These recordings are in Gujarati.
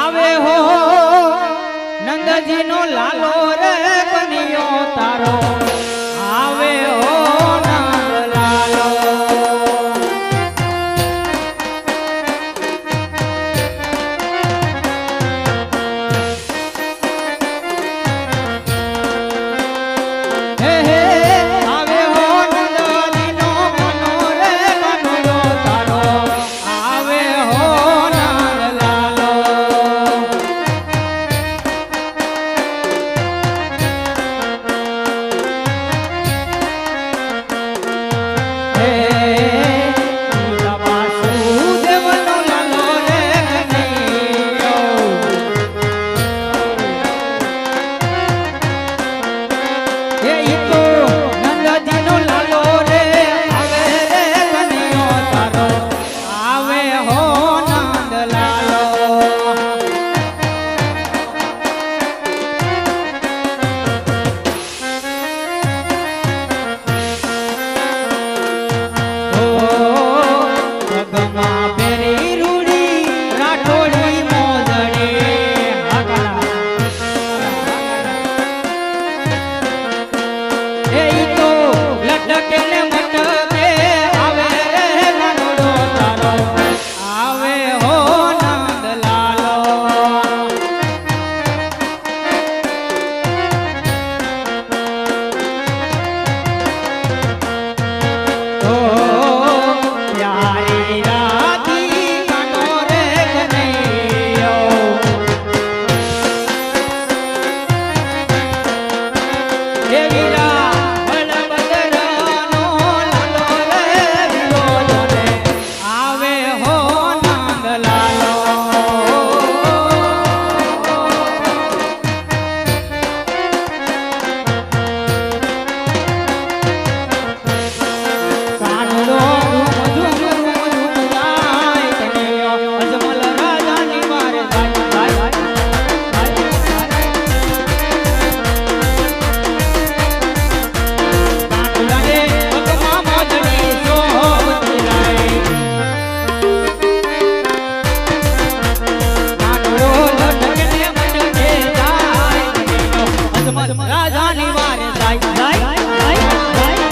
આવે હો નંદજી નો લાલો રે બન્યો તારો. Yeah. રાની મારે જાય જાય જાય જાય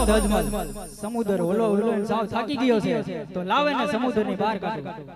મારો ભજમલ સમુદ્ર ઓલો ઓલો સાવ થાકી ગયો છે. તો લાવે ને સમુદ્રની બહાર કાઢો.